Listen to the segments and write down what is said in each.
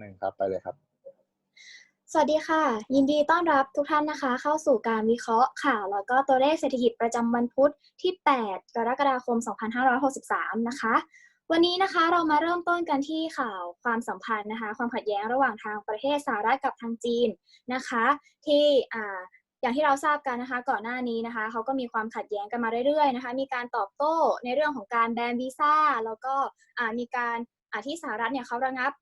หนึ่งครับไปเลยครับ สวัสดีค่ะ ยินดีต้อนรับทุกท่านนะคะ เข้าสู่การวิเคราะห์ข่าว แล้วก็ตัวเลขเศรษฐกิจประจำวันพุธที่ 8 กรกฎาคม 2563 นะคะ วันนี้นะคะเรามาเริ่มต้นกันที่ข่าวความสัมพันธ์นะคะ ความขัดแย้งระหว่างทางประเทศสหรัฐกับทางจีนนะคะ ที่อ่าอย่างที่เราทราบกันนะคะก่อนหน้านี้นะคะเขาก็มีความขัดแย้งกันมาเรื่อยๆนะคะ มีการตอบโต้ในเรื่องของการแบนวีซ่าแล้วก็มีการที่สหรัฐเนี่ยเขาระงับ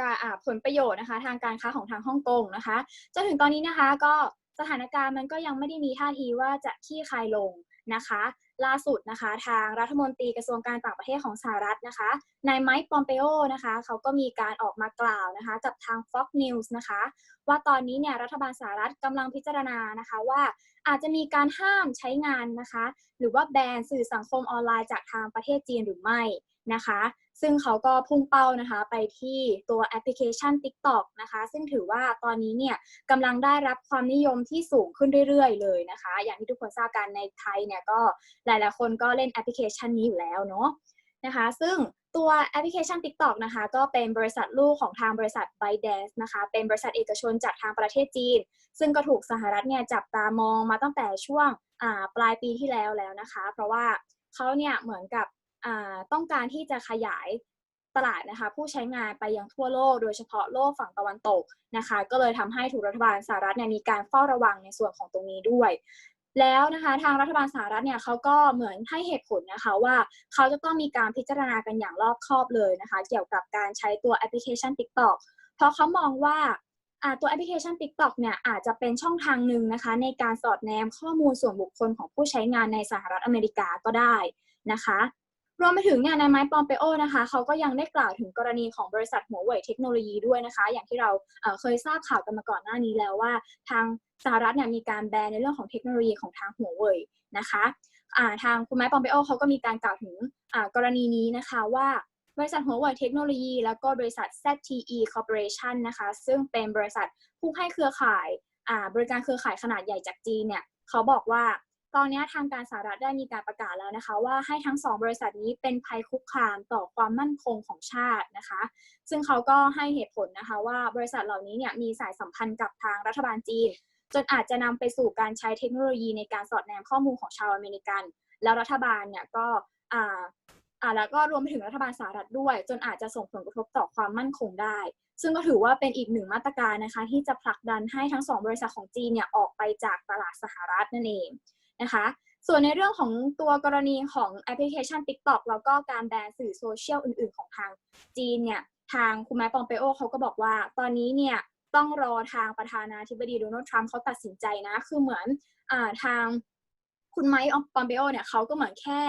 การผลประโยชน์นะคะ ทางการค้าของทางฮ่องกงนะคะจนถึงตอนนี้นะคะก็สถานการณ์มันก็ยังไม่ได้มีท่าทีว่าจะคลี่คลายลงนะคะ ล่าสุดนะคะทางรัฐมนตรีกระทรวงการต่างประเทศของสหรัฐนะคะนายไมค์ปอมเปโอนะคะเขาก็มีการออกมากล่าวนะคะ กับทาง Fox News นะคะ ว่าตอนนี้เนี่ยรัฐบาลสหรัฐกำลังพิจารณานะคะว่า อาจจะมีการห้ามใช้งานนะคะ หรือว่าแบนสื่อสังคมออนไลน์จากทางประเทศจีนหรือไม่นะคะ ซึ่งเขาก็พุ่งเป้านะคะไปที่ตัวแอปพลิเคชัน TikTok นะคะ ซึ่งถือว่าตอนนี้เนี่ยกำลังได้รับความนิยมที่สูงขึ้นเรื่อยๆ เลยนะคะ อย่างที่ทุกคนทราบกันในไทยเนี่ยก็หลายๆคนก็เล่นแอปพลิเคชันนี้อยู่แล้วเนาะนะคะ ซึ่ง ตัวแอปพลิเคชัน TikTok นะคะ ก็เป็นบริษัทลูกของทางบริษัท ByteDance นะคะ เป็นบริษัทเอกชนจากทางประเทศจีน ซึ่งก็ถูกสหรัฐเนี่ยจับตามองมาตั้งแต่ช่วงปลายปีที่แล้วแล้วนะคะ เพราะว่าเขาเนี่ยเหมือนกับต้องการที่จะขยายตลาดนะคะ ผู้ใช้งานไปยังทั่วโลก โดยเฉพาะโลกฝั่งตะวันตกนะคะ ก็เลยทำให้ถูกรัฐบาลสหรัฐเนี่ยมีการเฝ้าระวังในส่วนของตรงนี้ด้วย แล้วนะคะทางรัฐบาลสหรัฐเนี่ยเขาก็เหมือนให้เหตุผลนะคะว่าเขาจะต้องมีการพิจารณากันอย่างรอบคอบเลยนะคะ เกี่ยวกับการใช้ตัวแอปพลิเคชัน TikTok เพราะเขามองว่าตัวแอปพลิเคชัน TikTok เนี่ยอาจจะเป็นช่องทางหนึ่งนะคะ ในการสอดแนมข้อมูลส่วนบุคคลของผู้ใช้งานในสหรัฐอเมริกาก็ได้นะคะรวมไปถึงเนี่ยนายไมค์ปอมเปโอนะคะเขาก็ยังได้กล่าวถึงกรณีของบริษัทหัวเว่ยเทคโนโลยีด้วยนะคะ อย่างที่เราเเคยทราบข่าวกันมาก่อนหน้านี้แล้วว่า ทาง สหรัฐเนี่ยมีการแบนในเรื่องของเทคโนโลยีของทางหัวเว่ยนะคะทางคุณไมค์ปอมเปโอเขาก็มีการกล่าวถึงกรณีนี้นะคะว่าบริษัทหัวเว่ยเทคโนโลยี แล้วก็บริษัท ZTE Corporation นะคะ ซึ่งเป็นบริษัทผู้ให้เครือข่ายบริการเครือข่ายขนาดใหญ่จากจีนเนี่ยเขาบอกว่าตอนนี้ทางการสหรัฐได้มีการประกาศแล้วนะคะ ว่าให้ทั้งสองบริษัทนี้เป็นภัยคุกคามต่อความมั่นคงของชาตินะคะ ซึ่งเขาก็ให้เหตุผลนะคะว่าบริษัทเหล่านี้เนี่ยมีสายสัมพันธ์กับทางรัฐบาลจีน จนอาจจะนำไปสู่การใช้เทคโนโลยีในการสอดแนมข้อมูลของชาวอเมริกัน แล้วรัฐบาลเนี่ยก็อ่าอ่าแล้วก็รวมไปถึงรัฐบาลสหรัฐด้วย จนอาจจะส่งผลกระทบต่อความมั่นคงได้ ซึ่งก็ถือว่าเป็นอีกหนึ่งมาตรการนะคะ ที่จะผลักดันให้ทั้งสองบริษัทของจีนเนี่ยออกไปจากตลาดสหรัฐนั่นเองนะคะส่วนในเรื่องของตัวกรณีของแอปพลิเคชัน TikTok แล้วก็การแบนสื่อโซเชียลอื่น ๆ ของทางจีนเนี่ยทางคุณแม่ปอมเปโอเขาก็บอกว่า ตอนนี้เนี่ย ต้องรอทางประธานาธิบดีโดนัลด์ทรัมป์เขาตัดสินใจนะ คือเหมือนอทางคุณไมค์ปอมเปโอเนี่ยเขาก็เหมือนแค่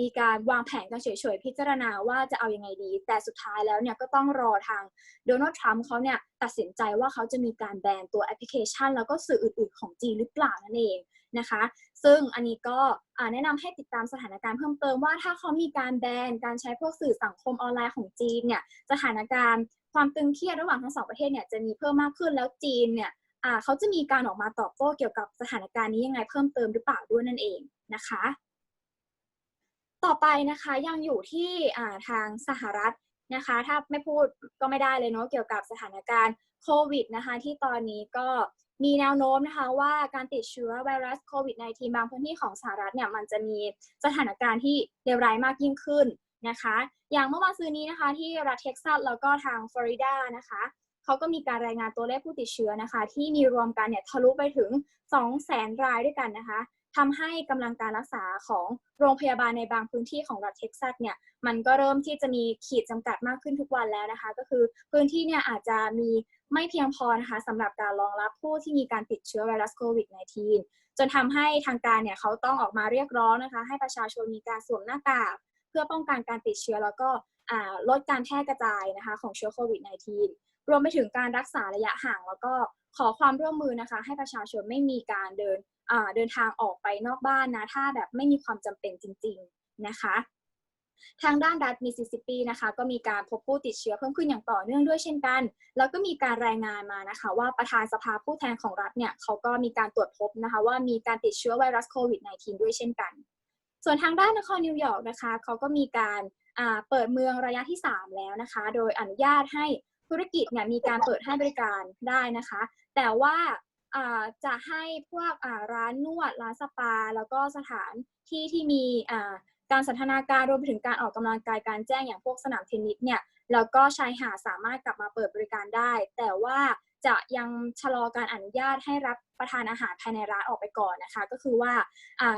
มีการวางแผนกันเฉยๆ พิจารณาว่าจะเอาอยัางไงดี แต่สุดท้ายแล้วเนี่ยก็ต้องรอทางโดนัลด์ทรัมป์เขาเนี่ยตัดสินใจว่าเขาจะมีการแบนตัวแอปพลิเคชัน แล้วก็สื่ออื่นๆ ของจีนหรือเปล่านั่นเองนะคะ ซึ่งอันนี้ก็แนะนำให้ติดตามสถานการณ์เพิ่มเติมว่าถ้าเขามีการแบนการใช้พวกสื่อสังคมออนไลน์ของจีนเนี่ยสถานการณ์ ความตึงเครียดระหว่างทั้งสองประเทศเนี่ยจะมีเพิ่มมากขึ้นแล้วจีนเนี่ยเขาจะมีการออกมาตอบโต้เกี่ยวกับสถานการณ์นี้ยังไงเพิ่มเติมหรือเปล่าด้วยนั่นเองนะคะ ต่อไปนะคะยังอยู่ที่ทางสหรัฐนะคะ ถ้าไม่พูดก็ไม่ได้เลยเนาะเกี่ยวกับสถานการณ์โควิดนะคะ ที่ตอนนี้ก็มีแนวโน้มนะคะว่าการติดเชื้อไวรัสโควิด -19 บางพื้นที่ของสหรัฐเนี่ยมันจะมีสถานการณ์ที่เลวร้ายมากยิ่งขึ้น นะคะ อย่างเมื่อวานซืนนี้นะคะ ที่รัฐเท็กซัสแล้วก็ทางฟลอริดานะคะเขาก็มีการรายงานตัวเลขผู้ติดเชื้อนะคะ ที่มีรวมกันเนี่ยทะลุไปถึง 200,000 รายด้วยกันนะคะทำให้กำลังการรักษาของโรงพยาบาลในบางพื้นที่ของรัฐเท็กซัสเนี่ยมันก็เริ่มที่จะมีขีดจำกัดมากขึ้นทุกวันแล้วนะคะ ก็คือพื้นที่เนี่ยอาจจะมีไม่เพียงพอนะคะสำหรับการรองรับผู้ที่มีการติดเชื้อไวรัสโควิด -19 จนทำให้ทางการเนี่ยเขาต้องออกมาเรียกร้องนะคะ ให้ประชาชนมีการสวมหน้ากาก เพื่อป้องกันการติดเชื้อแล้วก็ลดการแพร่กระจายนะคะของเชื้อโควิด -19 รวมไปถึงการรักษาระยะห่าง แล้วก็ขอความร่วมมือนะคะ ให้ประชาชนไม่มีการเดินเดินทางออกไปนอกบ้านนะถ้าแบบไม่มีความจำเป็นจริง ๆนะคะทางด้านรัฐมิสซิสซิปปีนะคะก็มีการพบผู้ติดเชื้อเพิ่มขึ้นอย่างต่อเนื่องด้วยเช่นกัน แล้วก็มีการรายงานมานะคะ ว่าประธานสภาผู้แทนของรัฐเนี่ยเขาก็มีการตรวจพบนะคะ ว่ามีการติดเชื้อไวรัสโควิด -19 ด้วยเช่นกัน ส่วนทางด้านนครนิวยอร์กนะคะเขาก็มีการเปิดเมืองระยะที่ 3 แล้วนะคะ โดยอนุญาตให้ธุรกิจเนี่ยมีการเปิดให้บริการได้นะคะ แต่ว่าจะให้พวกร้านนวด ร้านสปา แล้วก็สถานที่ที่มีการสันทนาการรวมไปถึงการออกกำลังกายการแจ้งอย่างพวกสนามเทนนิสเนี่ยแล้วก็ชายหาดสามารถกลับมาเปิดบริการได้ แต่ว่า จะยังชะลอการอนุญาตให้รับประทานอาหารภายในร้านออกไปก่อนนะคะ ก็คือว่า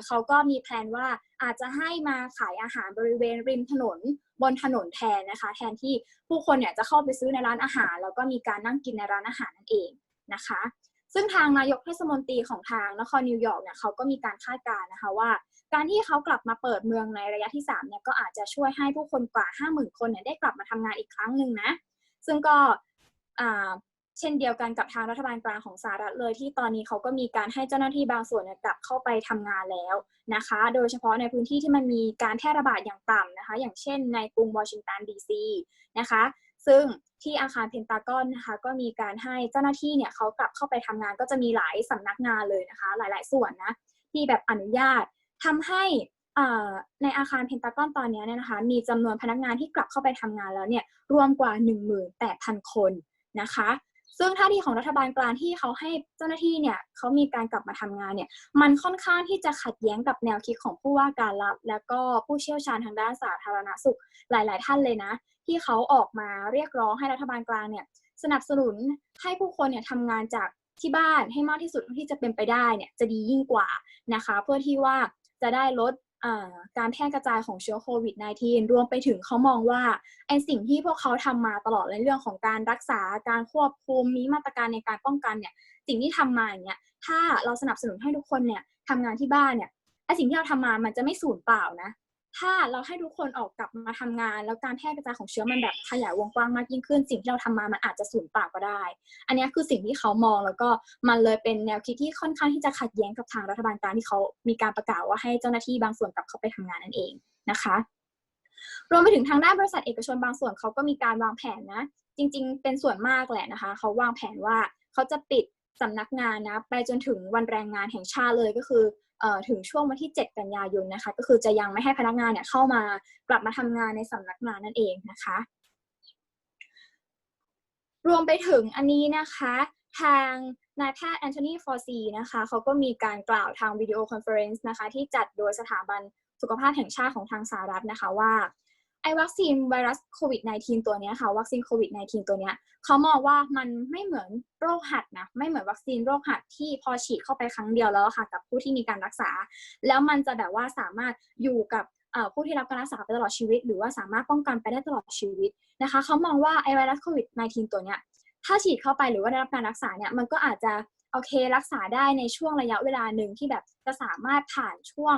เขาก็มีแผนว่าอาจจะให้มาขายอาหารบริเวณริมถนนบนถนนแทนนะคะ แทนที่ผู้คนเนี่ยจะเข้าไปซื้อในร้านอาหาร แล้วก็มีการนั่งกินในร้านอาหารนั่นเองนะคะ ซึ่งทางนายกเทศมนตรีของทางนครนิวยอร์กเนี่ยเขาก็มีการคาดการณ์นะคะว่า การที่เขากลับมาเปิดเมืองในระยะที่3เนี่ยก็อาจจะช่วยให้ผู้คนกว่า 50,000 คนเนี่ยได้กลับมาทำงานอีกครั้งหนึ่งนะซึ่งก็ เช่นเดียวกันกับทางรัฐบาลกลางของสหรัฐเลย ที่ตอนนี้เขาก็มีการให้เจ้าหน้าที่บางส่วนกลับเข้าไปทำงานแล้วนะคะ โดยเฉพาะในพื้นที่ที่มันมีการแพร่ระบาดอย่างต่ำนะคะ อย่างเช่นในกรุงวอชิงตันดีซีนะคะ ซึ่งที่อาคารเพนตากอนนะคะก็มีการให้เจ้าหน้าที่เนี่ยเขากลับเข้าไปทำงานก็จะมีหลายสำนักงานเลยนะคะ หลาย ๆ ส่วนนะที่แบบอนุญาตทำให้ในอาคารเพนตากอนตอนนี้เนี่ยนะคะมีจำนวนพนักงานที่กลับเข้าไปทำงานแล้วเนี่ยรวมกว่า 18,000 คนนะคะ ซึ่งท่าทีของรัฐบาลกลางที่เขาให้เจ้าหน้าที่เนี่ยเขามีการกลับมาทำงานเนี่ยมันค่อนข้างที่จะขัดแย้งกับแนวคิดของผู้ว่าการรัฐและก็ผู้เชี่ยวชาญทางด้านสาธารณสุขหลาย ๆ ท่านเลยนะ ที่เขาออกมาเรียกร้องให้รัฐบาลกลางเนี่ยสนับสนุนให้ผู้คนเนี่ยทำงานจากที่บ้านให้มากที่สุดที่จะเป็นไปได้เนี่ยจะดียิ่งกว่านะคะ เพื่อที่ว่าจะได้ลด การแพร่กระจายของเชื้อโควิด -19 รวมไปถึงเขามองว่าไอสิ่งที่พวกเขาทำมาตลอดในเรื่องของการรักษาการควบคุมมีมาตรการในการป้องกันเนี่ยสิ่งที่ทำมาอย่างเงี้ยถ้าเราสนับสนุนให้ทุกคนเนี่ยทำงานที่บ้านเนี่ยไอสิ่งที่เราทำมามันจะไม่สูญเปล่านะ ถ้าเราให้ทุกคนออกกลับมาทำงาน แล้วการแพร่กระจายของเชื้อมันแบบขยายวงกว้างมากยิ่งขึ้น สิ่งที่เราทำมามันอาจจะสูญเปล่าก็ได้ อันนี้คือสิ่งที่เขามองแล้วก็มันเลยเป็นแนวคิดที่ค่อนข้างที่จะขัดแย้งกับทางรัฐบาลกลางที่เขามีการประกาศว่าให้เจ้าหน้าที่บางส่วนกลับเข้าไปทำงานนั่นเองนะคะรวมไปถึงทางด้านบริษัทเอกชนบางส่วนเขาก็มีการวางแผนนะ จริง ๆ เป็นส่วนมากแหละนะคะ เขาวางแผนว่าเขาจะปิดสำนักงานนะ ไปจนถึงวันแรงงานแห่งชาติเลยก็คือ ถึงช่วงวันที่ 7 กันยายนนะคะ ก็คือจะยังไม่ให้พนักงานเนี่ยเข้ามากลับมาทำงานในสำนักงานนั่นเองนะคะ รวมไปถึงอันนี้นะคะ ทางนายแพทย์แอนโทนีฟอร์ซีนะคะเขาก็มีการกล่าวทางวิดีโอคอนเฟอเรนซ์นะคะ ที่จัดโดยสถาบันสุขภาพแห่งชาติของทางสหรัฐนะคะว่า ไอ้วัคซีนไวรัสโควิด -19 ตัวนี้ค่ะ วัคซีนโควิด -19 ตัวนี้เขามองว่ามันไม่เหมือนโรคหัดนะ ไม่เหมือนวัคซีนโรคหัดที่พอฉีดเข้าไปครั้งเดียวแล้วค่ะ กับผู้ที่มีการรักษา แล้วมันจะแบบว่าสามารถอยู่กับผู้ที่รับการรักษาไปตลอดชีวิต หรือว่าสามารถป้องกันไปได้ตลอดชีวิตนะคะเขามองว่าไอไวรัสโควิด -19 ตัวเนี้ยถ้าฉีดเข้าไปหรือว่าได้รับการรักษาเนี่ยมันก็อาจจะ โอเครักษาได้ในช่วงระยะเวลาหนึ่งที่แบบจะสามารถผ่านช่วง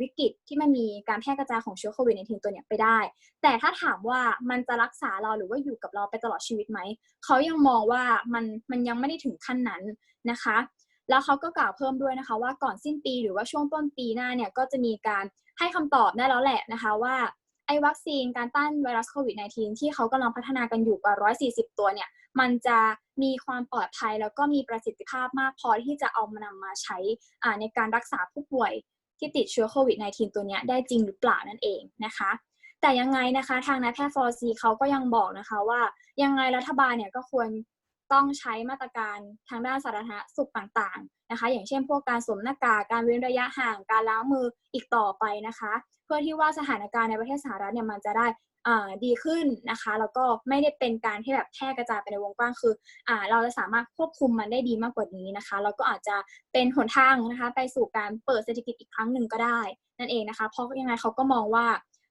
วิกฤตที่มันมีการแพร่กระจายของเชื้อโควิด -19 ตัวเนี้ยไปได้ แต่ถ้าถามว่ามันจะรักษาเราหรือว่าอยู่กับเราไปตลอดชีวิตไหม เขายังมองว่ามันมันยังไม่ได้ถึงขั้นนั้นนะคะ แล้วเขาก็กล่าวเพิ่มด้วยนะคะ ว่าก่อนสิ้นปีหรือว่าช่วงต้นปีหน้าเนี่ยก็จะมีการให้คำตอบได้แล้วแหละนะคะว่าไอ้วัคซีนการต้านไวรัสโควิด -19 ที่เขากำลังพัฒนากันอยู่กว่า 140 ตัวเนี่ย มันจะ มีความปลอดภัย แล้วก็มีประสิทธิภาพมากพอที่จะเอามานำมาใช้ในการรักษาผู้ป่วยที่ติดเชื้อโควิด -19 ตัวนี้ได้จริงหรือเปล่านั่นเองนะคะ แต่ยังไงนะคะทางนายแพทย์ฟอร์ซีเขาก็ยังบอกนะคะว่ายังไงรัฐบาลเนี่ยก็ควรต้องใช้มาตรการทางด้านสาธารณสุขต่างๆนะคะ อย่างเช่น พวกการสวมหน้ากากการเว้นระยะห่างการล้างมืออีกต่อไปนะคะ เพื่อที่ว่าสถานการณ์ในประเทศสหรัฐเนี่ยมันจะได้ ดีขึ้นนะคะแล้วก็ไม่ได้เป็นการที่แบบแพร่กระจายไปในวงกว้างคืออเราจะสามารถควบคุมมันได้ดีมากกว่านี้นะคะแล้วก็อาจจะเป็นหนทางนะคะไปสู่การเปิดเศรษฐกิจอีกครั้งหนึ่งก็ได้ นั่นเองนะคะ เพราะยังไงเขาก็มองว่า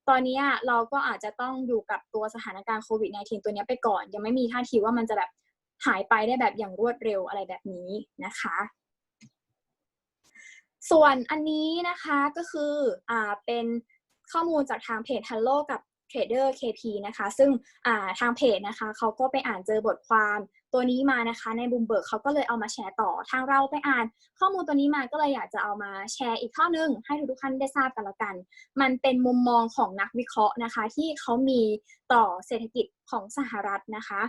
ตอนนี้เราก็อาจจะต้องอยู่กับตัวสถานการณ์โควิด -19 ตัวนี้ไปก่อน ยังไม่มีท่าทีว่ามันจะแบบหายไปได้แบบอย่างรวดเร็วอะไรแบบนี้นะคะ ส่วนอันนี้นะคะก็คืออ่าเป็นข้อมูลจากทางเพจ Hello กับ Trader KP นะคะ ซึ่งทางเพจนะคะเขาก็ไปอ่านเจอบทความตัวนี้มานะคะในบูมเบิร์กเขาก็เลยเอามาแชร์ต่อทางเราไปอ่าน ข้อมูลตัวนี้มาก็เลยอยากจะเอามาแชร์อีกข้อนึง ให้ทุกท่านได้ทราบกันละกัน มันเป็นมุมมองของนักวิเคราะห์นะคะ ที่เขามีต่อเศรษฐกิจของสหรัฐนะคะ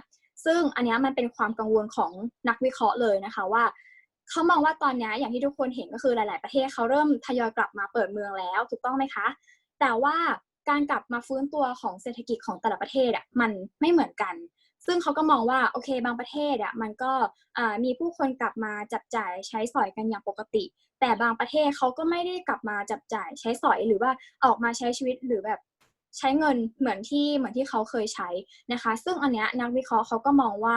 ซึ่งอันนี้มันเป็นความกังวลของนักวิเคราะห์เลยนะคะว่าเขามองว่าตอนนี้อย่างที่ทุกคนเห็นก็คือหลาย ๆ ประเทศเขาเริ่มทยอยกลับมาเปิดเมืองแล้วถูกต้องไหมคะ แต่ว่า การกลับมาฟื้นตัวของเศรษฐกิจของแต่ละประเทศอะมันไม่เหมือนกัน ซึ่งเขาก็มองว่าโอเคบางประเทศอะมันก็มีผู้คนกลับมาจับจ่ายใช้สอยกันอย่างปกติ แต่บางประเทศเขาก็ไม่ได้กลับมาจับจ่ายใช้สอยหรือว่าออกมาใช้ชีวิตหรือแบบใช้เงินเหมือนที่เหมือนที่เขาเคยใช้นะคะ ซึ่งอันเนี้ยนักวิเคราะห์เขาก็มองว่า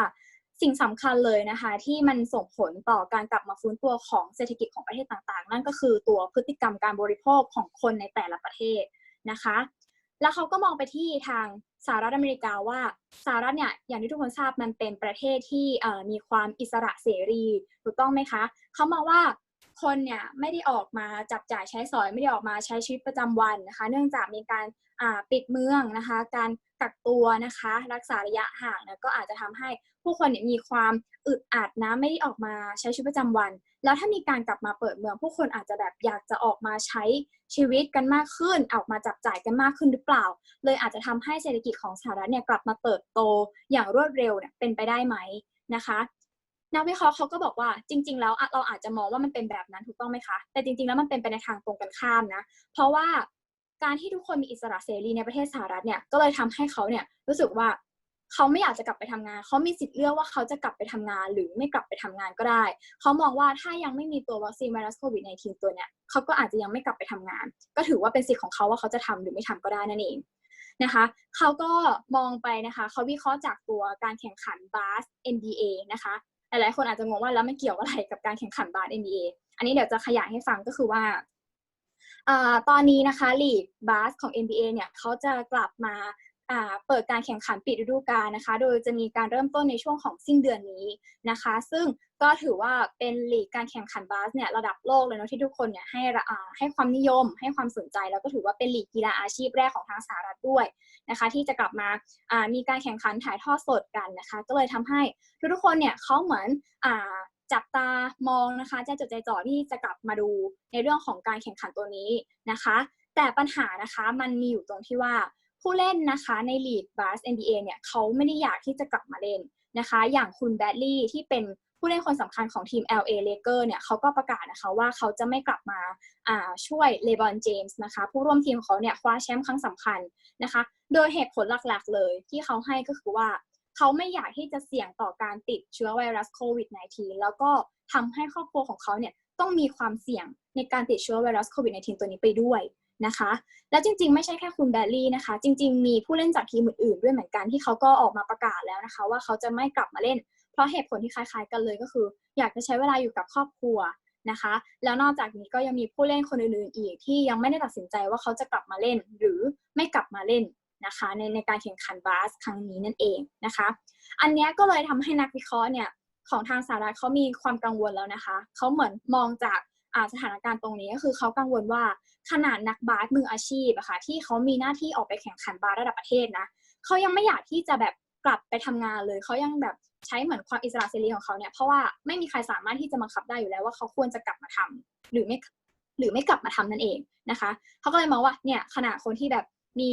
สิ่งสำคัญเลยนะคะที่มันส่งผลต่อการกลับมาฟื้นตัวของเศรษฐกิจของประเทศต่างๆ นั่นก็คือตัวพฤติกรรมการบริโภคของคนในแต่ละประเทศนะคะ แล้วเขาก็มองไปที่ทางสหรัฐอเมริกาว่าสหรัฐเนี่ยอย่างที่ทุกคนทราบมันเป็นประเทศที่มีความอิสระเสรีถูกต้องไหมคะเขามองว่าคนเนี่ยไม่ได้ออกมาจับจ่ายใช้สอยไม่ได้ออกมาใช้ชีวิตประจำวันนะคะ เนื่องจากมีการปิดเมืองนะคะ การกักตัวนะคะ รักษาระยะห่างนะก็อาจจะทำให้ผู้คนเนี่ยมีความอึดอัดนะไม่ได้ออกมาใช้ชีวิตประจำวัน แล้วถ้ามีการกลับมาเปิดเมืองผู้คนอาจจะแบบอยากจะออกมาใช้ชีวิตกันมากขึ้น ออกมาจับจ่ายกันมากขึ้นหรือเปล่า เลยอาจจะทำให้เศรษฐกิจของสหรัฐเนี่ยกลับมาเติบโตอย่างรวดเร็วเนี่ยเป็นไปได้ไหมนะคะนักวิเคราะห์เขาก็บอกว่าจริง ๆ แล้วเราอาจจะมองว่ามันเป็นแบบนั้นถูกต้องไหมคะ แต่จริง ๆ แล้วมันเป็นไปในทางตรงกันข้ามนะ เพราะว่าการที่ทุกคนมีอิสระเสรีในประเทศสหรัฐเนี่ยก็เลยทำให้เขาเนี่ยรู้สึกว่า เขาไม่อยากจะกลับไปทำงาน เขามีสิทธิ์เลือกว่าเขาจะกลับไปทำงาน หรือไม่กลับไปทำงานก็ได้ เขามองว่าถ้ายังไม่มีตัววัคซีนไวรัสโควิด -19 ตัวเนี้ยเขาก็อาจจะยังไม่กลับไปทำงาน ก็ถือว่าเป็นสิทธิ์ของเขาว่าเขาจะทำหรือไม่ทำก็ได้นั่นเองนะคะเขาก็มองไปนะคะเขาวิเคราะห์จากตัวการแข่งขันบาส NBA นะคะหลายๆคนอาจจะงงว่าแล้วไม่เกี่ยวอะไรกับการแข่งขันบาส NBA อันนี้เดี๋ยวจะขยายให้ฟังก็คือว่าตอนนี้นะคะลีกบาสของ NBA เนี่ยเขาจะกลับมา เปิดการแข่งขันปิดฤดูกาลนะคะ โดยจะมีการเริ่มต้นในช่วงของสิ้นเดือนนี้นะคะ ซึ่งก็ถือว่าเป็นลีกการแข่งขันบาสเนี่ยระดับโลกเลยเนาะที่ทุกคนเนี่ยให้ให้ความนิยม ให้ความสนใจ แล้วก็ถือว่าเป็นลีกกีฬาอาชีพแรกของทางสหรัฐด้วยนะคะ ที่จะกลับมามีการแข่งขันถ่ายทอดสดกันนะคะ ก็เลยทำให้ทุกๆคนเนี่ยเขาเหมือนจับตามองนะคะใจจดใจจ่อที่จะกลับมาดูในเรื่องของการแข่งขันตัวนี้นะคะ แต่ปัญหานะคะมันมีอยู่ตรงที่ว่า ผู้เล่นนะคะในลีกบาส NBA เนี่ยเขาไม่ได้อยากที่จะกลับมาเล่นนะคะ อย่างคุณแบดลี่ที่เป็นผู้เล่นคนสำคัญของทีม LA Lakers เนี่ยเขาก็ประกาศนะคะว่าเขาจะไม่กลับมาช่วยเลบอนเจมส์นะคะ ผู้ร่วมทีมของเขาเนี่ยคว้าแชมป์ครั้งสำคัญนะคะ โดยเหตุผลหลักๆ เลยที่เขาให้ก็คือว่าเขาไม่อยากที่จะเสี่ยงต่อการติดเชื้อไวรัสโควิด -19 แล้วก็ทำให้ครอบครัวของเขาเนี่ยต้องมีความเสี่ยงในการติดเชื้อไวรัสโควิด -19 ตัวนี้ไปด้วย นะคะ และจริงๆ ไม่ใช่แค่คุณแบลลี่นะคะ จริง ๆ มีผู้เล่นจากทีมอื่นๆ ด้วยเหมือนกันที่เขาก็ออกมาประกาศแล้วนะคะ ว่าเขาจะไม่กลับมาเล่น เพราะเหตุผลที่คล้ายๆ กันเลยก็คือ อยากจะใช้เวลาอยู่กับครอบครัวนะคะ แล้วนอกจากนี้ก็ยังมีผู้เล่นคนอื่นๆ อีกที่ยังไม่ได้ตัดสินใจว่าเขาจะกลับมาเล่น หรือไม่กลับมาเล่นนะคะ ในในการแข่งขันบาสครั้งนี้นั่นเองนะคะ อันนี้ก็เลยทำให้นักวิเคราะห์เนี่ยของทางสหรัฐเขามีความกังวลแล้วนะคะ เขาเหมือนมองจาก สถานการณ์ตรงนี้ก็คือเขากังวลว่าขนาดนักบาสมืออาชีพอะค่ะที่เขามีหน้าที่ออกไปแข่งขันบาสระดับประเทศนะเขายังไม่อยากที่จะแบบกลับไปทำงานเลยเขายังแบบใช้เหมือนความอิสระเสรีของเขาเนี่ยเพราะว่าไม่มีใครสามารถที่จะบังคับได้อยู่แล้วว่าเขาควรจะกลับมาทำหรือไม่หรือไม่กลับมาทำนั่นเองนะคะเขาก็เลยมองว่าเนี่ยขณะคนที่แบบมี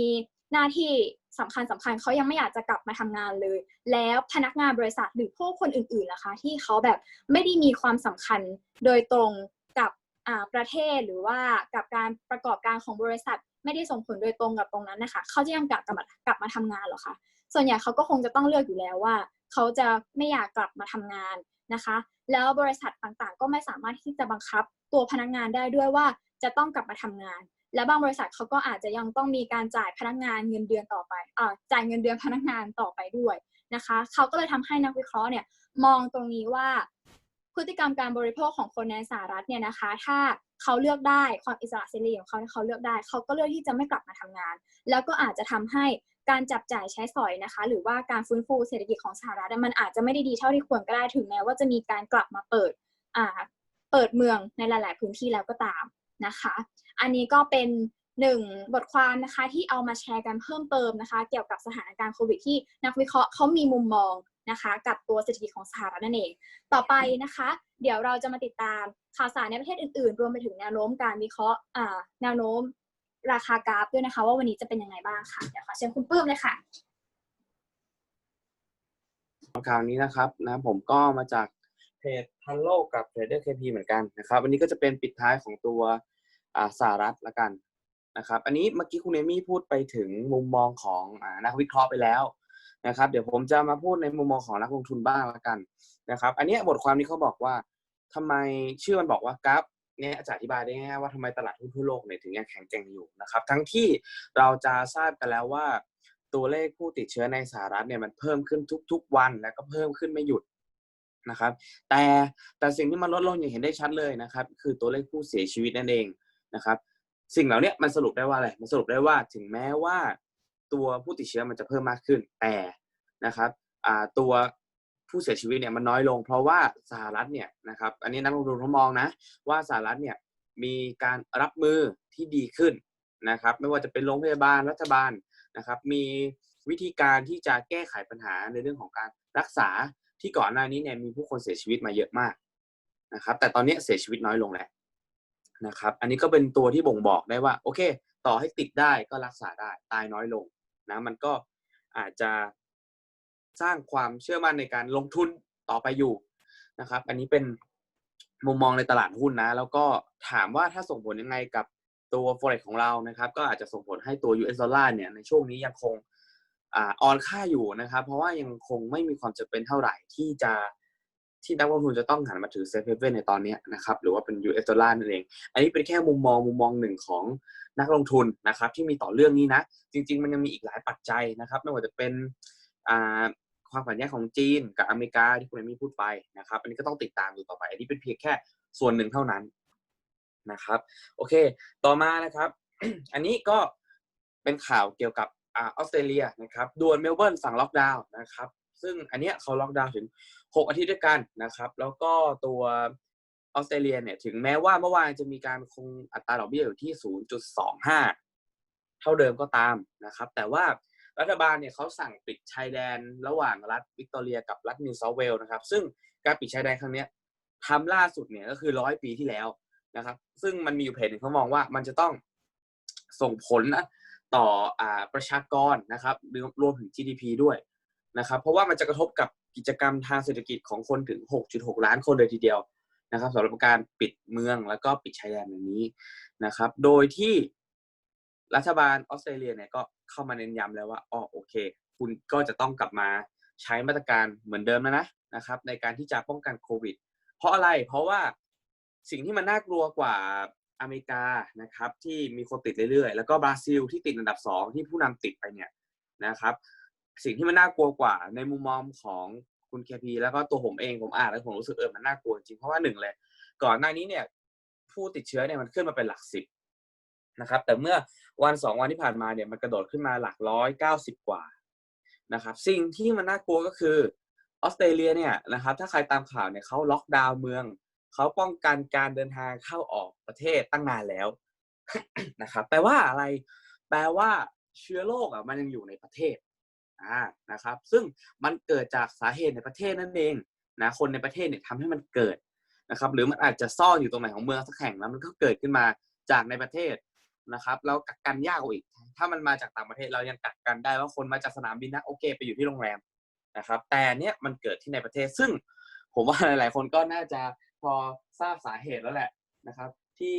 หน้าที่สำคัญสำคัญเขายังไม่อยากจะกลับมาทำงานเลย แล้วพนักงานบริษัทหรือผู้คนอื่นๆนะคะ ที่เขาแบบไม่ได้มีความสำคัญโดยตรง ประเทศหรือว่ากับการประกอบการของบริษัท ไม่ได้ส่งผลโดยตรงกับตรงนั้นนะคะเขาจะยังกลับมากลับมาทำงานหรอคะส่วนใหญ่เขาก็คงจะต้องเลือกอยู่แล้วว่า เขาจะไม่อยากกลับมาทำงานนะคะ แล้วบริษัทต่างๆ ก็ไม่สามารถที่จะบังคับตัวพนักงานได้ด้วยว่าจะต้องกลับมาทำงาน และบางบริษัทเขาก็อาจจะยังต้องมีการจ่ายพนักงานเงินเดือนต่อไปอ่าจ่ายเงินเดือนพนักงานต่อไปด้วยนะคะ เขาก็เลยทำให้นักวิเคราะห์เนี่ยมองตรงนี้ว่า พฤติกรรมการบริโภคของคนในสหรัฐเนี่ยนะคะ ถ้าเขาเลือกได้ความอิสระเสรีของเขาเขาเลือกได้ เขาก็เลือกที่จะไม่กลับมาทำงาน แล้วก็อาจจะทำให้การจับจ่ายใช้สอยนะคะ หรือว่าการฟื้นฟูเศรษฐกิจของสหรัฐมันอาจจะไม่ได้ดีเท่าที่ควรก็ได้ถึงแม้ว่าจะมีการกลับมาเปิดอ่าเปิดเมืองในหลาย ๆ พื้นที่แล้วก็ตามนะคะ อันนี้ก็เป็นหนึ่งบทความนะคะที่เอามาแชร์กันเพิ่มเติมนะคะ เกี่ยวกับสถานการณ์โควิดที่นักวิเคราะห์เขามีมุมมอง นะคะกับตัวเศรษฐกิจของสหรัฐนั่นเอง ต่อไปนะคะ เดี๋ยวเราจะมาติดตามข่าวสารในประเทศอื่นๆ รวมไปถึงแนวโน้มการวิเคราะห์แนวโน้มราคากราฟด้วยนะคะ ว่าวันนี้จะเป็นยังไงบ้างค่ะเดี๋ยวขอเชิญคุณปื้มเลยค่ะข่าวนี้นะครับนะผมก็มาจากเพจทันโลกกับเทรดเดอร์เคพีเหมือนกันนะครับวันนี้ก็จะเป็นปิดท้ายของตัวสหรัฐละกันนะครับ อันนี้เมื่อกี้คุณเอมี่พูดไปถึงมุมมองของนักวิเคราะห์ไปแล้ว นะครับ เดี๋ยวผมจะมาพูดในมุมมองของนักลงทุนบ้างละกันนะครับ อันนี้บทความนี้เขาบอกว่าทำไมชื่อมันบอกว่ากราฟเนี่ยจะอธิบายได้ง่ายว่าทำไมตลาดหุ้นทั่วโลกเนี่ยถึงยังแข็งแกร่งอยู่นะครับ ทั้งที่เราจะทราบกันแล้วว่าตัวเลขผู้ติดเชื้อในสหรัฐเนี่ยมันเพิ่มขึ้นทุก ๆ วันแล้วก็เพิ่มขึ้นไม่หยุดนะครับ แต่แต่สิ่งที่มันลดลงอย่างเห็นได้ชัดเลยนะครับ คือตัวเลขผู้เสียชีวิตนั่นเองนะครับ สิ่งเหล่านี้มันสรุปได้ว่าอะไรมันสรุปได้ว่าถึงแม้ว่า ตัวผู้ติดเชื้อมันจะเพิ่มมากขึ้นแต่นะครับตัวผู้เสียชีวิตเนี่ยมันน้อยลง เพราะว่าสหรัฐเนี่ยนะครับอันนี้นักลงทุนเขามองนะ ว่าสหรัฐเนี่ยมีการรับมือที่ดีขึ้นนะครับ ไม่ว่าจะเป็นโรงพยาบาลรัฐบาลนะครับ มีวิธีการที่จะแก้ไขปัญหาในเรื่องของการรักษาที่ก่อนหน้านี้เนี่ยมีผู้คนเสียชีวิตมาเยอะมากนะครับ แต่ตอนนี้เสียชีวิตน้อยลงแล้วนะครับ อันนี้ก็เป็นตัวที่บ่งบอกได้ว่า โอเค ต่อให้ติดได้ก็รักษาได้ตายน้อยลง นะมันก็อาจจะสร้างความเชื่อมั่นในการลงทุนต่อไปอยู่นะครับ อันนี้เป็นมุมมองในตลาดหุ้นนะ แล้วก็ถามว่าถ้าส่งผลยังไงกับตัว forex ของเรานะครับ ก็อาจจะส่งผลให้ตัว US ดอลลาร์เนี่ยในช่วงนี้ยังคงอ่ออนค่าอยู่นะครับ เพราะว่ายังคงไม่มีความจำเป็นเท่าไหร่ที่จะที่นักลงทุนจะต้องหันมาถือเซฟเฮเว่นในตอนนี้นะครับ หรือว่าเป็น US ดอลลาร์นั่นเอง อันนี้เป็นแค่มุมมองมุมมองหนึ่งของ นักลงทุนนะครับที่มีต่อเรื่องนี้นะ จริง ๆ มันยังมีอีกหลายปัจจัยนะครับไม่ว่าจะเป็นความขัดแย้งของจีนกับอเมริกาที่คุณเอมี่พูดไปนะครับ อันนี้ก็ต้องติดตามดูต่อไป อันนี้เป็นเพียงแค่ส่วนหนึ่งเท่านั้นนะครับ โอเค ต่อมานะครับ อันนี้ก็เป็นข่าวเกี่ยวกับออสเตรเลียนะครับด่วนเมลเบิร์นสั่งล็อกดาวน์นะครับ ซึ่งอันเนี้ยเขาล็อกดาวน์ถึง 6 อาทิตย์ด้วยกันนะครับ แล้วก็ตัว ออสเตรเลียเนี่ยถึงแม้ว่าเมื่อวานจะมีการคงอัตราดอกเบี้ยอยู่ที่ 0.25 เท่าเดิมก็ตามนะครับ แต่ว่ารัฐบาลเนี่ยเขาสั่งปิดชายแดนระหว่างรัฐวิกตอเรียกับรัฐนิวเซาเวล์นะครับ ซึ่งการปิดชายแดนครั้งนี้ทำล่าสุดเนี่ยก็คือร้อยปีที่แล้วนะครับ ซึ่งมันมีอยู่เพจหนึ่งเขามองว่ามันจะต้องส่งผลนะต่ออประชากรนะครับรวมถึง GDP ด้วยนะครับ เพราะว่ามันจะกระทบกับกิจกรรมทางเศรษฐกิจของคนถึง 6.6 ล้านคนเลยทีเดียว นะครับสำหรับการปิดเมืองแล้วก็ปิดชายแดนแบบนี้นะครับ โดยที่รัฐบาลออสเตรเลียเนี่ยก็เข้ามาเน้นย้ำแล้วว่าอ๋อโอเค คุณก็จะต้องกลับมาใช้มาตรการเหมือนเดิมแล้วนะนะครับ ในการที่จะป้องกันโควิด เพราะอะไรเพราะว่าสิ่งที่มันน่ากลัวกว่าอเมริกานะครับ ที่มีคนติดเรื่อยๆ แล้วก็บราซิลที่ติดอันดับสองที่ผู้นำติดไปเนี่ยนะครับ สิ่งที่มันน่ากลัวกว่าในมุมมองของ คุณเคพีแล้วก็ตัวผมเองผมอ่านแล้วผมรู้สึกเออมันน่ากลัวจริงเพราะว่าหนึ่งเลย ก่อนหน้านี้เนี่ย ผู้ติดเชื้อเนี่ยมันขึ้นมาเป็นหลักสิบนะครับ แต่เมื่อวันสองวันที่ผ่านมาเนี่ยมันกระโดดขึ้นมาหลักร้อยเก้าสิบกว่านะครับ สิ่งที่มันน่ากลัวก็คือออสเตรเลียเนี่ยนะครับ ถ้าใครตามข่าวเนี่ยเขาล็อกดาวน์เมืองเขาป้องกันการเดินทางเข้าออกประเทศตั้งนานแล้วนะครับ แปลว่าอะไร แปลว่าเชื้อโรคอะมันยังอยู่ในประเทศ อ่านะครับ ซึ่งมันเกิดจากสาเหตุในประเทศนั่นเองนะคนในประเทศเนี่ยทำให้มันเกิดนะครับ หรือมันอาจจะซ่อนอยู่ตรงไหนของเมืองสักแห่งแล้วมันก็เกิดขึ้นมาจากในประเทศนะครับแล้วกักกันยากกว่าอีก ถ้ามันมาจากต่างประเทศเรายังกักกันได้ว่าคนมาจากสนามบินนะโอเค ไปอยู่ที่โรงแรมนะครับ แต่เนี้ยมันเกิดที่ในประเทศ ซึ่งผมว่าหลาย ๆ คนก็น่าจะพอทราบสาเหตุแล้วแหละนะครับ ที่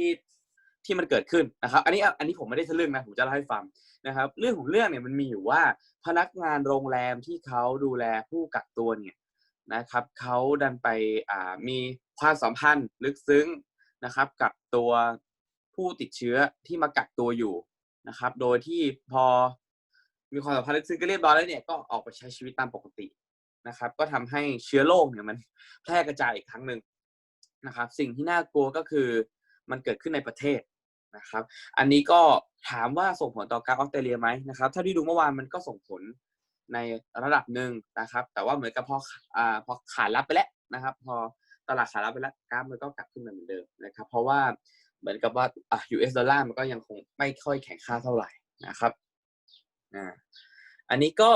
ที่มันเกิดขึ้นนะครับ อันนี้อันนี้ผมไม่ได้ทะลึ่งนะผมจะเล่าให้ฟังนะครับ เรื่องของเรื่องเนี่ยมันมีอยู่ว่าพนักงานโรงแรมที่เขาดูแลผู้กักตัวเนี่ยนะครับเขาดันไปอ่ามีความสัมพันธ์ลึกซึ้งนะครับกับตัวผู้ติดเชื้อที่มากักตัวอยู่นะครับ โดยที่พอมีความสัมพันธ์ลึกซึ้งก็เรียบร้อยแล้วเนี่ยก็ออกไปใช้ชีวิตตามปกตินะครับ ก็ทำให้เชื้อโรคเนี่ยมันแพร่กระจายอีกครั้งหนึ่งนะครับ สิ่งที่น่ากลัวก็คือมันเกิดขึ้นในประเทศ นะครับ อันนี้ก็ถามว่าส่งผลต่อการออสเตรเลียไหมนะครับเท่าที่ดูเมื่อวานมันก็ส่งผลในระดับหนึ่งนะครับ แต่ว่าเหมือนกับพออ่าพอขาดรับไปแล้วนะครับ พอตลาดขาดรับไปแล้วกราฟมันก็กลับขึ้นมาเหมือนเดิมนะครับ เพราะว่าเหมือนกับว่าอะ US ดอลลาร์มันก็ยังคงไม่ค่อยแข็งค่าเท่าไหร่นะครับอ่าอันนี้ก็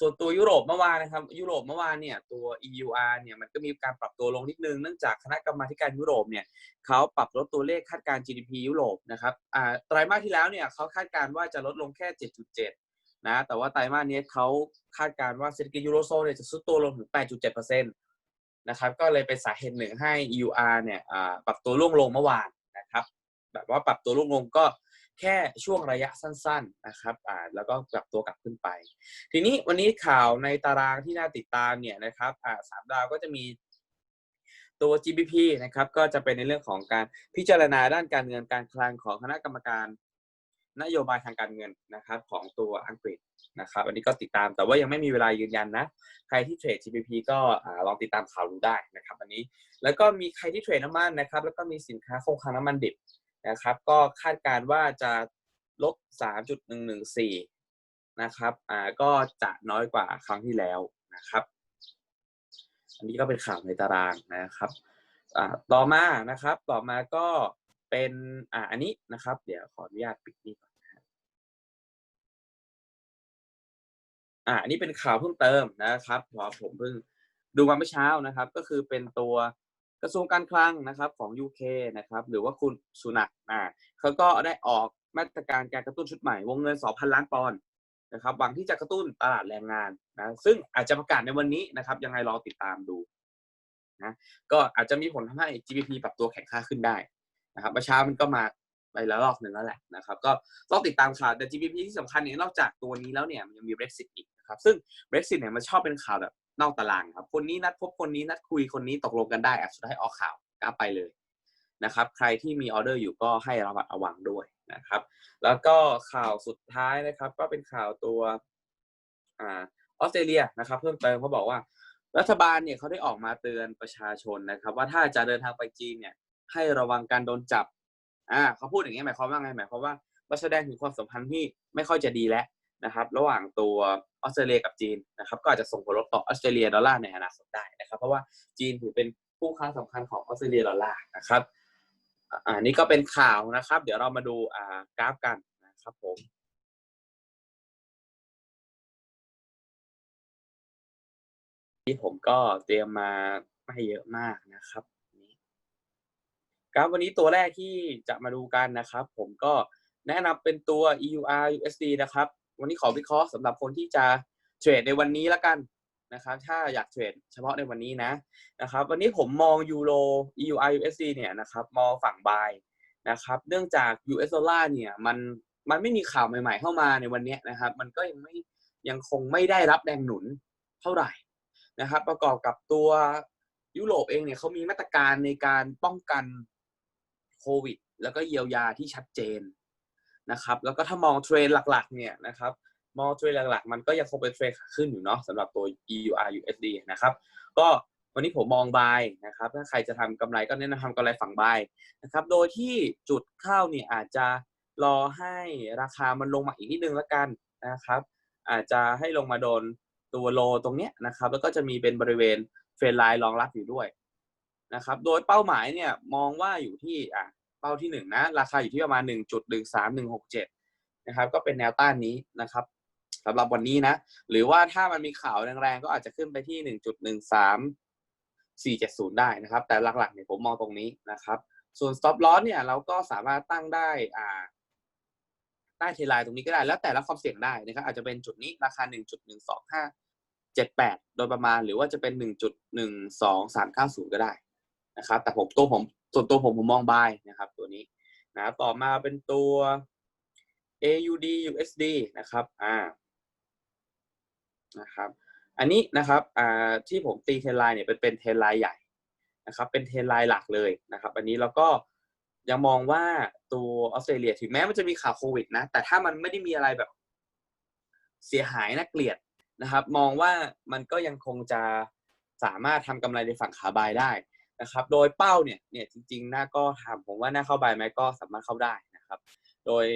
ส่วนตัวยุโรปเมื่อวานนะครับ ยุโรปเมื่อวานเนี่ยตัว EUR เนี่ยมันก็มีการปรับตัวลงนิดนึงเนื่องจากคณะกรรมาการยุโรปเนี่ยเขาปรับลดตัวเลขคาดการณ์ GDP ยุโรปนะครับอ่าไตรมาสที่แล้วเนี่ยเขาคาดการณ์ว่าจะลดลงแค่ 7.7 นะ แต่ว่าไตรมาสนี้เขาคาดการณ์ว่าเศรษฐกิจยูโรโซนเนี่ยจะซุดตัวลงถึง 8.7%นะครับก็เลยเป็นสาเหตุหนึ่งให้ EUR เนี่ยอ่าปรับตัวร่วงลงเมื่อวานนะครับแบบว่าปรับตัวร่วงลงก็ แค่ช่วงระยะสั้น ๆนะครับอ่าแล้วก็กลับตัวกลับขึ้นไป ทีนี้วันนี้ข่าวในตารางที่น่าติดตามเนี่ยนะครับอ่าสามดาวก็จะมีตัว GBP นะครับก็จะเป็นในเรื่องของการพิจารณาด้านการเงินการคลังของคณะกรรมการนโยบายทางการเงินนะครับของตัวอังกฤษนะครับ อันนี้ก็ติดตามแต่ว่ายังไม่มีเวลายืนยันนะ ใครที่เทรด GBP ก็ลองติดตามข่าวดูได้นะครับ อันนี้แล้วก็มีใครที่เทรดน้ำมันนะครับ แล้วก็มีสินค้าคงคลังน้ำมันดิบ นะครับ ก็คาดการณ์ว่าจะลบ 3.114 นะครับ อ่า ก็จะน้อยกว่าครั้งที่แล้วนะครับ อันนี้ก็เป็นข่าวในตารางนะครับ อ่า ต่อมานะครับ ต่อมาก็เป็น อ่า อันนี้นะครับ เดี๋ยวขออนุญาตปิดนี่ก่อนนะอ่า อันนี้เป็นข่าวเพิ่มเติมนะครับพราะผมเพิ่งดูมาเมื่อเช้านะครับ ก็คือเป็นตัว กระทรวงการคลังนะครับของ UK นะครับหรือว่าคุณสุนักอ่าเขาก็ได้ออกมาตรการการกระตุ้นชุดใหม่ วงเงิน 2,000 ล้านปอนด์นะครับหวังที่จะกระตุ้นตลาดแรงงานนะซึ่งอาจจะประกาศในวันนี้นะครับ ยังไงรอติดตามดูนะก็อาจจะมีผลทำให้ GDP ปรับตัวแข็งค่าขึ้นได้นะครับเมื่อเช้ามันก็มาไปแล้วรอบหนึ่งแล้วแหละนะครับ ก็ต้องติดตามข่าวแต่ GDP ที่สำคัญเนี่ยนอกจากตัวนี้แล้วเนี่ยมันยังมี Brexit อีกนะครับซึ่ง Brexit เนี่ยมันชอบเป็นข่าวแบบ นอกตารางครับ คนนี้นัดพบคนนี้นัดคุยคนนี้ตกลงกันได้อะสุดท้ายออกข่าวก็ไปเลยนะครับ ใครที่มีออเดอร์อยู่ก็ให้ระมัดระวังด้วยนะครับ แล้วก็ข่าวสุดท้ายนะครับ ก็เป็นข่าวตัวออสเตรเลียนะครับ เพิ่มเติมเขาบอกว่า รัฐบาลเนี่ยเขาได้ออกมาเตือนประชาชนนะครับ ว่าถ้าจะเดินทางไปจีนเนี่ย ให้ระวังการโดนจับอ่าเขาพูดอย่างนี้หมายความว่าไงหมายความว่ามันแสดงถึงความสัมพันธ์ที่ไม่ค่อยจะดีแล้ว นะครับระหว่างตัวออสเตรเลียกับจีนนะครับก็อาจจะส่งผลลบต่อออสเตรเลียดอลลาร์ในอนาคตได้นะครับเพราะว่าจีนถือเป็นคู่ค้าสำคัญของออสเตรเลียดอลลาร์นะครับอ่านี่ก็เป็นข่าวนะครับ เดี๋ยวเรามาดูกราฟกันนะครับผมที่ผมก็เตรียมมาไม่เยอะมากนะครับนี่ครับวันนี้ตัวแรกที่จะมาดูกันนะครับ ผมก็แนะนำเป็นตัว EUR USD นะครับ วันนี้ขอวิเคราะห์สำหรับคนที่จะเทรดในวันนี้ละกันนะครับ ถ้าอยากเทรดเฉพาะในวันนี้นะนะครับ วันนี้ผมมองยูโร EUR USD เนี่ยนะครับมองฝั่ง buy นะครับ เนื่องจาก US dollar เนี่ยมันมันไม่มีข่าวใหม่ ๆ เข้ามาในวันนี้นะครับ มันก็ยังไม่ยังคงไม่ได้รับแรงหนุนเท่าไหร่นะครับ ประกอบกับตัวยุโรปเองเนี่ยเขามีมาตรการในการป้องกันโควิด แล้วก็เยียวยาที่ชัดเจน นะครับ แล้วก็ถ้ามองเทรนหลักๆ เนี่ยนะครับ มองเทรนหลักๆ มันก็ยังคงเป็นเทรนขาขึ้นอยู่เนาะสำหรับตัว EUR USD นะครับ ก็วันนี้ผมมองบายนะครับ ถ้าใครจะทำกำไรก็แนะนำทำกำไรฝั่งบายนะครับ โดยที่จุดเข้าเนี่ยอาจจะรอให้ราคามันลงมาอีกนิดนึงแล้วกันนะครับ อาจจะให้ลงมาโดนตัวโลตรงเนี้ยนะครับ แล้วก็จะมีเป็นบริเวณเฟรนไลน์รองรับอยู่ด้วยนะครับ โดยเป้าหมายเนี่ยมองว่าอยู่ที่อะ เป้าที่หนึ่งนะราคาอยู่ที่ประมาณหนึ่งจุดหนึ่งสามหนึ่งหกเจ็ดนะครับก็เป็นแนวต้านนี้นะครับสำหรับวันนี้นะ หรือว่าถ้ามันมีข่าวแรงๆก็อาจจะขึ้นไปที่หนึ่งจุดหนึ่งสามสี่เจ็ดศูนย์ได้นะครับ แต่หลักๆเนี่ยผมมองตรงนี้นะครับ ส่วน stop loss เนี่ยเราก็สามารถตั้งได้อ่าใต้เทไลน์ตรงนี้ก็ได้แล้วแต่ละความเสี่ยงได้นะครับอาจจะเป็นจุดนี้ราคา 1.12578 โดยประมาณหรือว่าจะเป็น 1.12390 ก็ได้ นะครับ แต่ผมตัวผมส่วนตัวผมผมมองบายนะครับ ตัวนี้นะต่อมาเป็นตัว AUD USD นะครับอ่านะครับอันนี้นะครับอ่าที่ผมตีเทรนไลน์เนี่ยเป็นเป็นเทรนไลน์ใหญ่นะครับ เป็นเทรนไลน์หลักเลยนะครับ อันนี้แล้วก็ยังมองว่าตัวออสเตรเลียถึงแม้มันจะมีข่าวโควิดนะ แต่ถ้ามันไม่ได้มีอะไรแบบเสียหายน่าเกลียดนะครับ มองว่ามันก็ยังคงจะสามารถทำกำไรในฝั่งขาบายได้ นะครับ โดยเป้าเนี่ยเนี่ยจริงๆหน้าก็ทำผมว่าหน้าเข้าบไหมก็สามารถเข้าได้นะครับ โดย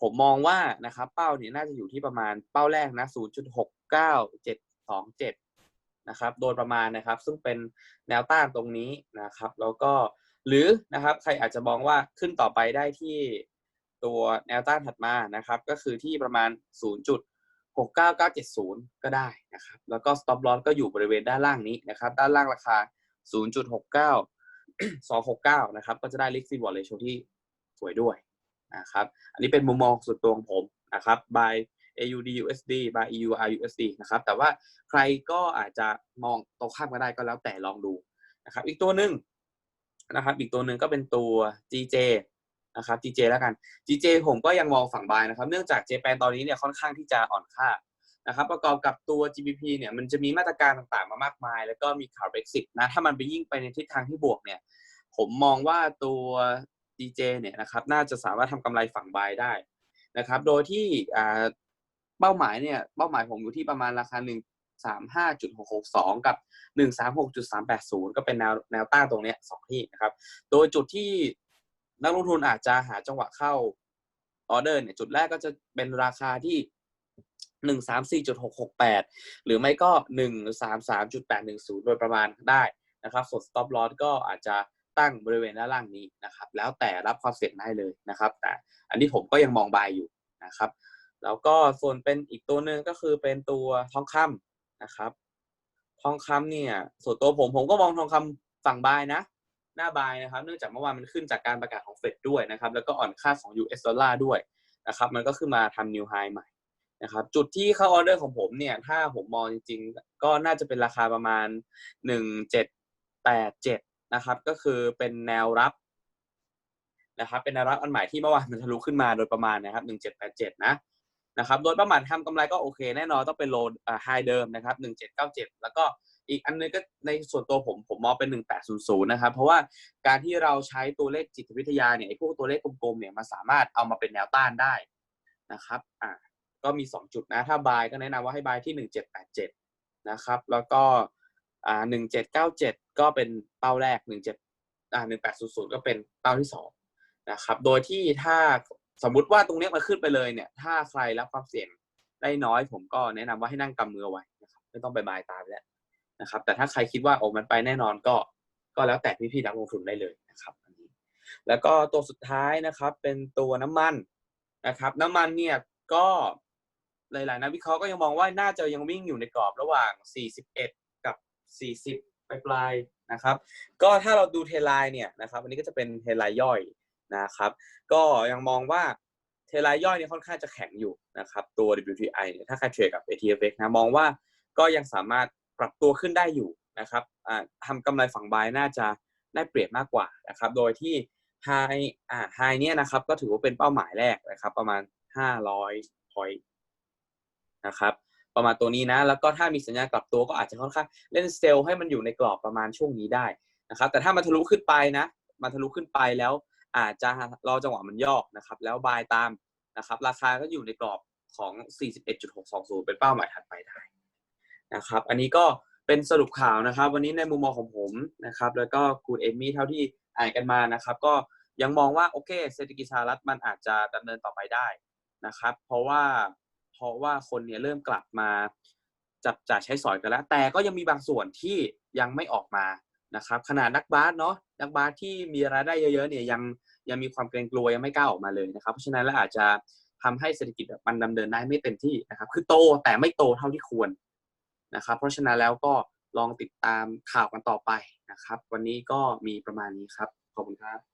ผมมองว่านะครับ เป้าเนี่ยน่าจะอยู่ที่ประมาณเป้าแรกนะ 0.69727 นะครับ โดยประมาณนะครับ ซึ่งเป็นแนวต้านตรงนี้นะครับ แล้วก็หรือนะครับใครอาจจะมองว่าขึ้นต่อไปได้ที่ตัวแนวต้านถัดมานะครับ ก็คือที่ประมาณ 0.69970 ก็ได้นะครับ แล้วก็ stop loss ก็อยู่บริเวณด้านล่างนี้นะครับ ด้านล่างราคา 0.69269 นะครับ ก็จะได้ risk reward ratio ที่สวยด้วยนะครับ อันนี้เป็นมุมมองส่วนตัวของผมนะครับ by AUD USD by EUR USD นะครับ แต่ว่าใครก็อาจจะมองตรงข้ามก็ได้ก็แล้วแต่ลองดูนะครับ อีกตัวหนึ่งนะครับ อีกตัวหนึ่งก็เป็นตัว GJ นะครับ GJ แล้วกัน GJ ผมก็ยังมองฝั่งบายนะครับ เนื่องจากเจแปนตอนนี้เนี่ยค่อนข้างที่จะอ่อนค่า นะครับประกอบกับตัว GBP เนี่ยมันจะมีมาตรการต่างๆ มามากมาย แล้วก็มีข่าว Brexit นะถ้ามันไปยิ่งไปในทิศทางที่บวกเนี่ยผมมองว่าตัว DJ เนี่ยนะครับน่าจะสามารถทำกำไรฝั่งบายได้นะครับโดยที่เป้าหมายเนี่ยเป้าหมายผมอยู่ที่ประมาณราคา 1 3 5 6 6 2 กับ 1 3 6 3 8 0 ก็เป็นแนวแนวต้านตรงเนี้ยสองที่นะครับ โดยจุดที่นักลงทุนอาจจะหาจังหวะเข้าออเดอร์เนี่ยจุดแรกก็จะเป็นราคาที่ หนึ่งสามสี่จุดหกหกแปดหรือไม่ก็หนึ่งสามสามจุดแปดหนึ่งศูนย์โดยประมาณได้นะครับส่วน stop loss ก็อาจจะตั้งบริเวณด้านล่างนี้นะครับ แล้วแต่รับความเสี่ยงได้เลยนะครับ แต่อันนี้ผมก็ยังมองบายอยู่นะครับ แล้วก็ส่วนเป็นอีกตัวหนึ่งก็คือเป็นตัวทองคำนะครับ ทองคำเนี่ยส่วนตัวผมผมก็มองทองคำฝั่งบายนะ หน้าบายนะครับ เนื่องจากเมื่อวานมันขึ้นจากการประกาศของเฟดด้วยนะครับ แล้วก็อ่อนค่าของ US ดอลลาร์ด้วยนะครับ มันก็ขึ้นมาทำนิวไฮใหม่ นะครับจุดที่เข้าออเดอร์ของผมเนี่ยถ้าผมมองจริงๆ ก็น่าจะเป็นราคาประมาณ 1787 นะครับ ก็คือเป็นแนวรับนะครับเป็นแนวรับอันใหม่ที่เมื่อวานมันทะลุขึ้นมาโดยประมาณนะครับ 1787 นะนะครับโดยประมาณทำกำไรก็โอเค แน่นอนต้องเป็นโลไฮเดิมนะครับ 1797 แล้วก็อีกอันนึงก็ในส่วนตัวผมผมมองเป็น 1800 นะครับ เพราะว่าการที่เราใช้ตัวเลขจิตวิทยาเนี่ยไอ้พวกตัวเลขกลมๆเนี่ยมันสามารถเอามาเป็นแนวต้านได้นะครับอ่า ก็มี 2 จุดนะ ถ้าบายก็แนะนำว่าให้บายที่ 1787 นะครับ แล้วก็อ่า1797 ก็เป็นเป้าแรก 17อ่า1800 ก็เป็นเป้าที่ 2 นะครับ โดยที่ถ้าสมมุติว่าตรงนี้มันขึ้นไปเลยเนี่ย ถ้าใครรับความเสี่ยงได้น้อย ผมก็แนะนำว่าให้นั่งกำมือไว้นะครับ ไม่ต้องไปบายตามแล้วนะครับ แต่ถ้าใครคิดว่าโอ้มันไปแน่นอนก็ ก็แล้วแต่พี่ๆนักลงทุนได้เลยนะครับอันนี้ แล้วก็ตัวสุดท้ายนะครับ เป็นตัวน้ำมันนะครับ น้ำมันเนี่ยก็ หลาย ๆ นักวิเคราะห์ก็ยังมองว่าน่าจะยังวิ่งอยู่ในกรอบระหว่าง 41 กับ 40 ปลายๆนะครับ ก็ถ้าเราดูเทไลน์เนี่ยนะครับอันนี้ก็จะเป็นเทไลน์ย่อยนะครับ ก็ยังมองว่าเทไลน์ย่อยเนี่ยค่อนข้างจะแข็งอยู่นะครับตัว WTI เนี่ยถ้าใครเทรดกับ ATFX นะมองว่าก็ยังสามารถปรับตัวขึ้นได้อยู่นะครับทำกำไรฝั่งบายน่าจะได้เปรียบมากกว่านะครับ โดยที่ไฮอ่าไฮเนี่ยนะครับก็ถือว่าเป็นเป้าหมายแรกนะครับ ประมาณ 500 point นะครับ ประมาณตัวนี้นะ แล้วก็ถ้ามีสัญญาณกลับตัวก็อาจจะค่อนข้างเล่นเซลล์ให้มันอยู่ในกรอบประมาณช่วงนี้ได้นะครับ แต่ถ้ามันทะลุขึ้นไปนะ มันทะลุขึ้นไปแล้ว อาจจะรอจังหวะมันย่อนะครับ แล้วบายตามนะครับ ราคาก็อยู่ในกรอบของ 41.620 เป็นเป้าหมายถัดไปได้นะครับ อันนี้ก็เป็นสรุปข่าวนะครับ วันนี้ในมุมมองของผมนะครับ แล้วก็คุณเอมมี่เท่าที่อ่านกันมานะครับ ก็ยังมองว่าโอเค เศรษฐกิจสหรัฐมันอาจจะดำเนินต่อไปได้นะครับ เพราะว่า ราะว่าคนเนี่ยเริ่มกลับมาจับจ่ายใช้สอยกันแล้ว แต่ก็ยังมีบางส่วนที่ยังไม่ออกมานะครับขนาดนักบาสเนาะนักบาสที่มีรายได้เยอะๆเนี่ยยังยังมีความเกรงกลัวยังไม่กล้าออกมาเลยนะครับ เพราะฉะนั้นแล้วอาจจะทำให้เศรษฐกิจมันดำเนินได้ไม่เต็มที่นะครับ คือโตแต่ไม่โตเท่าที่ควรนะครับ เพราะฉะนั้นแล้วก็ลองติดตามข่าวกันต่อไปนะครับ วันนี้ก็มีประมาณนี้ครับ ขอบคุณครับ